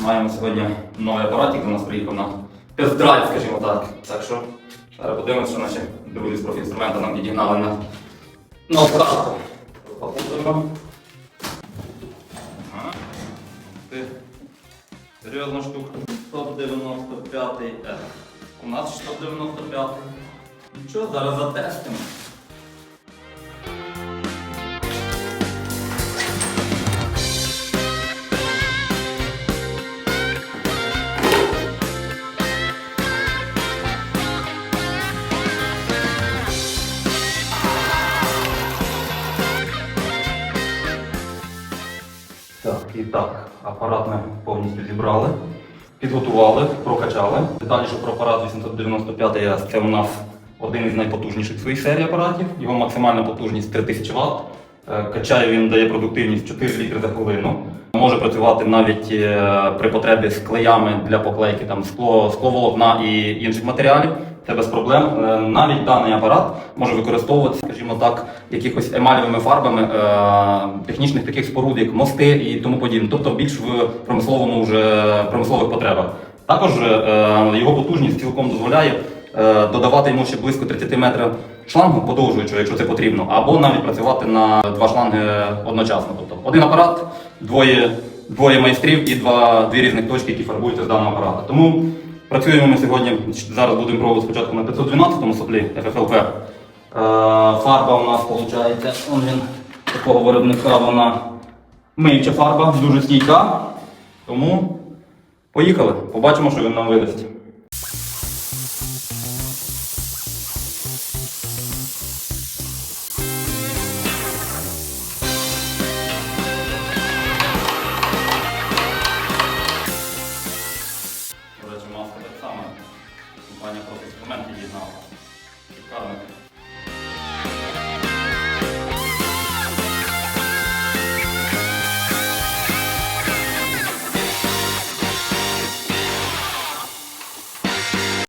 Маємо сьогодні новий апаратик, до нас приїхав на тест-драйв, скажімо так. Так що зараз подивимося, що наші друзі з профінструмента нам підігнали на, на. Ти. Серйозна штука. 195 F. У нас 195. Нічого, зараз затестимо. Так, і так, апарат ми повністю зібрали, підготували, прокачали. Детальніше про апарат 895 s це у нас один із найпотужніших в своїй серії апаратів. Його максимальна потужність 3000 Вт. Качає він дає продуктивність 4 літри за хвилину. Може працювати навіть е, при потребі з клеями для поклейки там, скло, скловолокна і інших матеріалів. Це без проблем. Е, Навіть даний апарат може використовуватися, скажімо так, якихось емалевими фарбами е, технічних таких споруд, як мости і тому подібне, тобто більш в промисловому вже промислових потребах. Також е, його потужність цілком дозволяє додавати йому ще близько 30 метрів шлангу подовжуючого, якщо це потрібно, або навіть працювати на два шланги одночасно. Тобто один апарат, двоє, двоє майстрів і два, дві різних точки, які фарбуються з даного апарату. Тому працюємо ми сьогодні, зараз будемо пробувати спочатку на 512-му соплі FFLP. Е, Фарба у нас виходить, он він такого виробника, вона миюча фарба, дуже стійка. Тому поїхали, побачимо, що він нам видасть. とか